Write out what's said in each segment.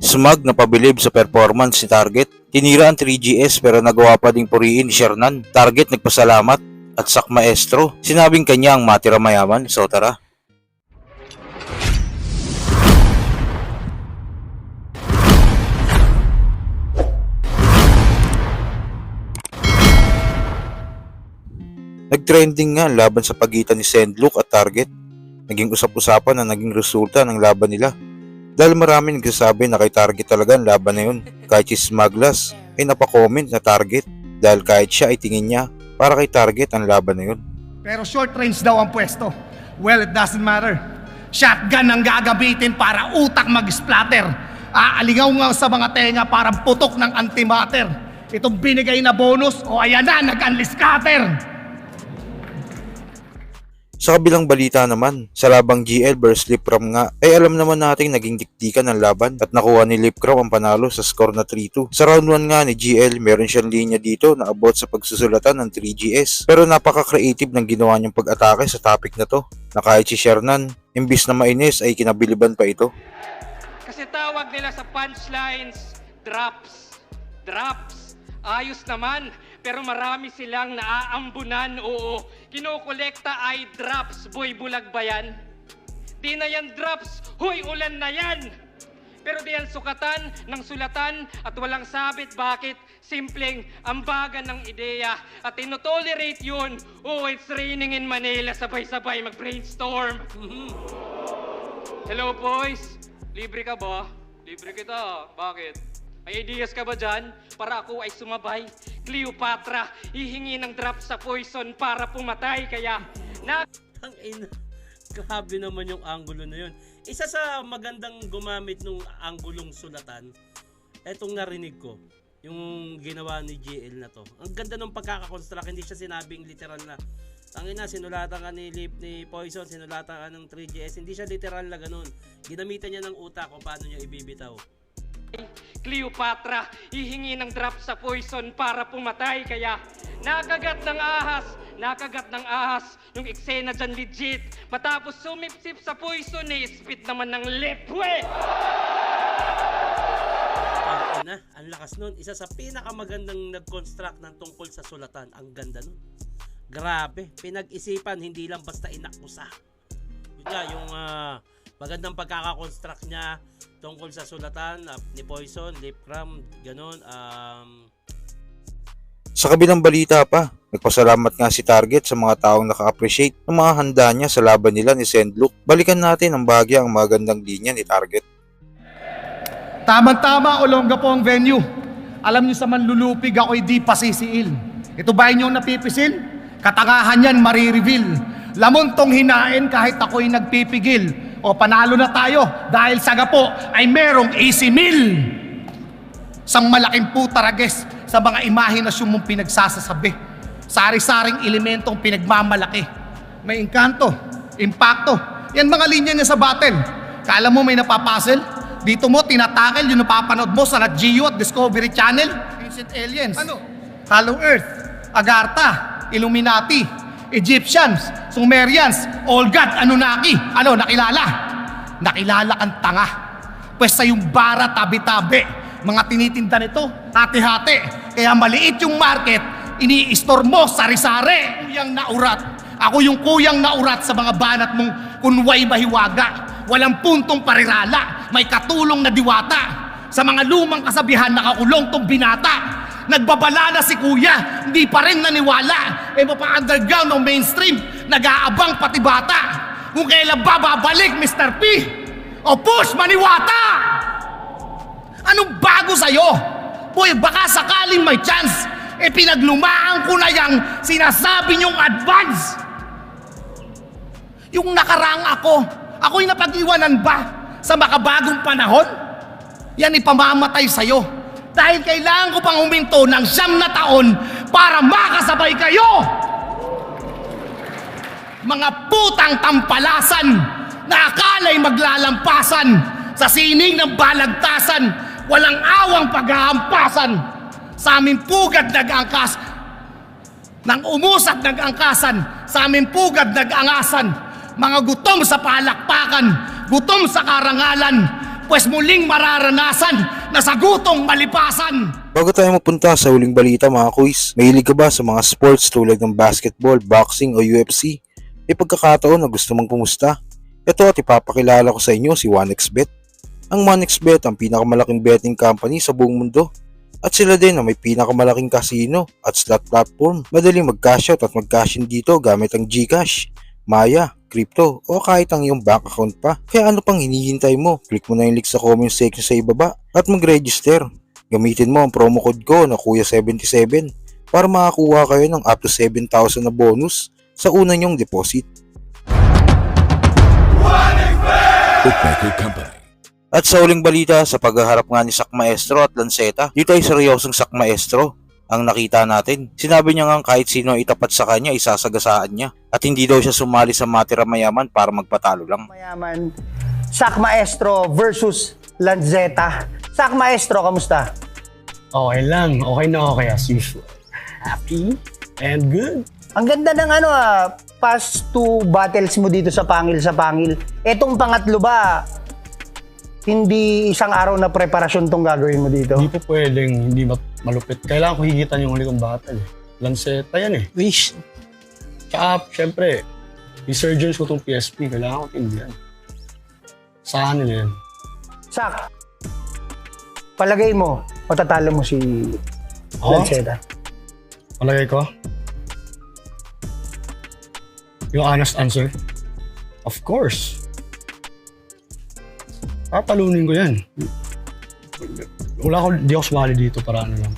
Smug na pabilib sa performance ni Target. Tinira ang 3GS pero nagawa pa ding puriin ni Shernan. Target nagpasalamat at sak maestro. Sinabing kanya ang matira mayaman. So tara. Nagtrending nga laban sa pagitan ni Sendlook at Target. Naging usap-usapan na naging resulta ng laban nila. Dahil marami nagsasabi na kay Target talaga ang laban na yun. Kahit si Smaglas ay napakomment na Target dahil kahit siya ay tingin niya para kay Target ang laban na yun. Pero short range daw ang pwesto. Well, it doesn't matter. Shotgun ang gagamitin para utak mag-splatter. Aalingaw nga sa mga tenga para putok ng antimatter. Itong binigay na bonus, o ayan na, nag-unleash scatter. Sa kabilang balita naman, sa labang GL vs Lipram nga, ay alam naman nating naging diktikan ng laban at nakuha ni Lipram ang panalo sa score na 3-2. Sa round 1 nga ni GL, meron siyang linya dito na abot sa pagsusulatan ng 3GS. Pero napaka-creative ng ginawa niyang pag-atake sa topic na to, na kahit si Shernan, imbis na mainis ay kinabiliban pa ito. Kasi tawag nila sa punchlines, drops. Drops. Ayos naman, pero marami silang naaambunan, oo. Kinokolekta ay drops, boy bulag ba yan? Di na yan drops, huy ulan na yan! Pero di yan sukatan ng sulatan at walang sabit. Bakit? Simpleng ambagan ng ideya at tinotolerate yun. Oh, it's raining in Manila. Sabay-sabay mag-brainstorm. Hello, boys. Libre ka ba? Libre kita. Bakit? May ideas ka ba dyan? Para ako ay sumabay. Cleopatra, hihingi ng drop sa poison para pumatay. Kaya, na... Ang ina. Grabe naman yung angulo na yun. Isa sa magandang gumamit nung angulong sulatan, etong narinig ko, yung ginawa ni GL na to. Ang ganda ng pagkakakonstruct, hindi siya sinabing literal na ang ina, sinulatan ka ni Lip ni Poison, sinulatan ka ng 3GS. Hindi siya literal na ganun. Ginamitan niya ng utak kung paano niya ibibitaw. Cleopatra, hihingi ng drop sa poison para pumatay. Kaya, nakagat ng ahas, nakagat ng ahas, yung eksena dyan legit. Matapos sumipsip sa poison, eh, spit naman ng lepwe. Ang ina, ang lakas nun. Isa sa pinakamagandang nag-construct ng tungkol sa sulatan. Ang ganda nun. Grabe. Pinag-isipan, hindi lang basta inakusa. Yun nga, yung ah, magandang pagkakakonstruct niya tungkol sa sulatan ah, ni Poison, Lip Cram, ganun. Um, Sa kabilang balita pa, nagpasalamat nga si Target sa mga taong naka-appreciate ng mga handa niya sa laban nila ni Sendlook. Balikan natin ang bahagya ang magandang linya ni Target. Tama-tama, Olonga po ang venue. Alam niyo sa manlulupig, ako'y di pasisiil. Ito ba inyong napipisil? Katangahan yan, marireveal. Lamon tong hinain kahit ako'y nagpipigil. O panalo na tayo dahil sa gapo ay merong easy meal. Sang malaking putarages sa mga imahinasyon mong pinagsasasabi. Sari-saring elementong pinagmamalaki. May engkanto, impacto. Yan mga linya niya sa battle. Kala mo may napapuzzle? Dito mo tinatakel yung napapanood mo sa Nat Geo at Discovery Channel? Ancient Aliens. Ano? Hollow Earth, Agartha, Illuminati, Egyptians, Sumerians, Old God, Anunnaki. Ano, nakilala? Nakilala kang tanga. Pwes sa yung bara tabi-tabi. Mga tinitinda nito, hati-hati. Kaya maliit yung market, ini-store mo sari-sari. Kuyang naurat. Ako yung kuyang naurat sa mga banat mong kunway mahiwaga. Walang puntong parirala. May katulong na diwata. Sa mga lumang kasabihan nakakulong tong binata. Nagbabala na si kuya, hindi pa rin naniwala. Eh mapa-underground o mainstream, nag-aabang pati bata. Kung kailan ba babalik, Mr. P? O push, maniwata! Anong bago sa'yo? Boy, baka sakaling may chance, eh pinaglumaan ko na yung sinasabi niyong advance. Yung nakarang ako, ako'y napag-iwanan ba sa makabagong panahon? Yan ipamamatay sa'yo. Dahil kailangan ko pang huminto ng siyam na taon para makasabay kayo! Mga putang tampalasan na akala'y maglalampasan sa sining ng balagtasan, walang awang paghahampasan. Sa aming pugad nag-angkas, nang umusat nag-angkasan, sa aming pugad nag-angasan, mga gutom sa palakpakan, gutom sa karangalan, Pwes muling mararanasan na sa gutong malipasan. Bago tayo mapunta sa huling balita mga kuys, mahilig ka ba sa mga sports tulad ng basketball, boxing o UFC? May pagkakataon na gusto mong pumusta? Ito at ipapakilala ko sa inyo si 1xBet. Ang 1xBet ang pinakamalaking betting company sa buong mundo. At sila din ang may pinakamalaking casino at slot platform. Madaling mag-cash out at mag-cash in dito gamit ang GCash, Maya, crypto o kahit ang iyong bank account pa. Kaya ano pang hinihintay mo? Click mo na yung link sa comment section sa ibaba at mag-register. Gamitin mo ang promo code ko na Kuya77 para makakuha kayo ng up to 7,000 na bonus sa una nyong deposit. Bookmaker Company. At sa uling balita sa paghaharap nga ni Sak Maestro at Lanceta, dito ay seryosong Sak Maestro ang nakita natin. Sinabi niya nga kahit sino itapat sa kanya, isasagasaan niya. At hindi daw siya sumali sa matira mayaman para magpatalo lang. Mayaman, Sak Maestro versus Lanzetta. Sak Maestro, kamusta? Okay lang. Okay na okay as usual. Happy and good. Ang ganda ng ano ah, past two battles mo dito sa Pangil sa Pangil. Etong pangatlo ba, hindi isang araw na preparasyon tong gagawin mo dito? Hindi po pwedeng hindi ma- malupit. Kailangan ko higitan yung huli kong battle. eh. Lanceta yan eh. Wish. Tsaka, syempre, resurgence ko tong PSP. Kailangan ko tindihan. Sa kanila yan. Sak, palagay mo, matatalo mo si Ako? Palagay ko. Yung honest answer. Of course. Tatalunin ko yan. Wala ko, di ako sumali dito para ano lang.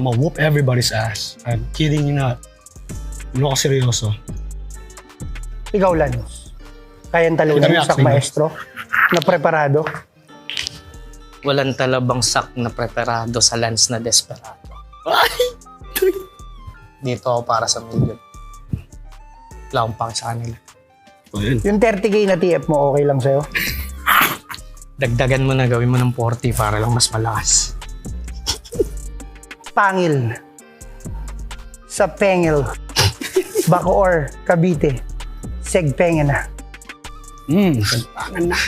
I'm gonna whoop everybody's ass. I'm kidding you not. Hindi ako seryoso. Ikaw, Lance. Kayang talunin yung Sak. Maestro na preparado. walang talabang sak na preparado sa lance na desperado. Dito ako para sa million. Akong pake sa kanila. O yun. Yung 30k na TF mo, okay lang sa'yo? Dagdagan mo na gawin mo ng 40 para lang mas malakas. Pangil. Sa Pengil. Bacoor, Cavite. Segpengen na. Hmm, tangan na.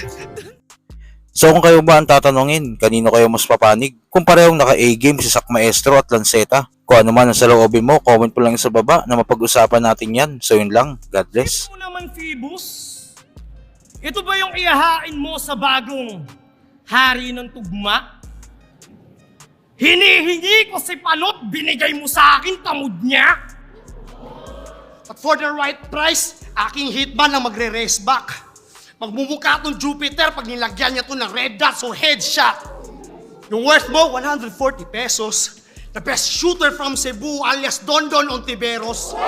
So kung kayo ba ang tatanungin, kanino kayo mas papanig? Kung parehong naka-A-game si Sak Maestro at Lanceta, kung ano man ang saloobin mo, comment po lang sa baba na mapag-usapan natin yan. So yun lang, God bless. mo naman, Phoebus? Ito ba yung ihahain mo sa bagong hari ng tugma? Hinihingi ko si Panot, binigay mo sa akin, tamod niya. But for the right price, aking hitman ang magre-race back. Magmumukha tong Jupiter pag nilagyan niya to ng red dots o headshot. Yung worth mo, 140 pesos. The best shooter from Cebu alias Dondon Ontiveros.